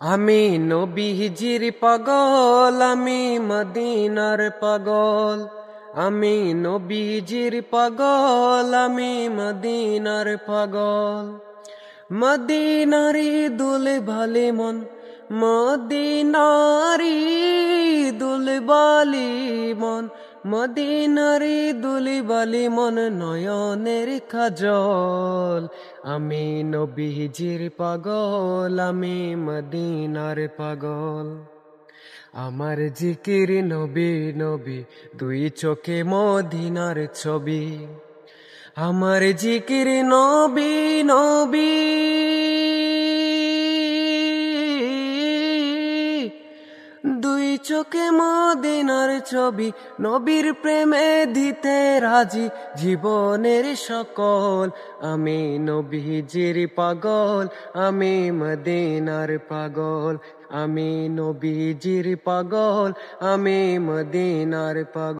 আমি নবীজির পাগল, আমি মদিনার পাগল। আমি নবীজির পাগল, আমি মদিনার পাগল। মদিনারি দুলে ভালে মন, মদিনারি দুলে বালি মন। মদিনারি দুলি বালি মন নয়নের খাজল আমি নবীজির পাগল, আমি মদিনার পাগল। আমার জিকির নবী নবী, দুই চোখে মদিনার ছবি। আমার জিকির নবী নবী দুই চোখে মদিনার ছবি, নবীর প্রেমে দিতে রাজি জীবনের সকল। আমি নবীজির পাগল, আমি মদিনার পাগল। আমি নবীজির পাগল, আমি মদিনার পাগল।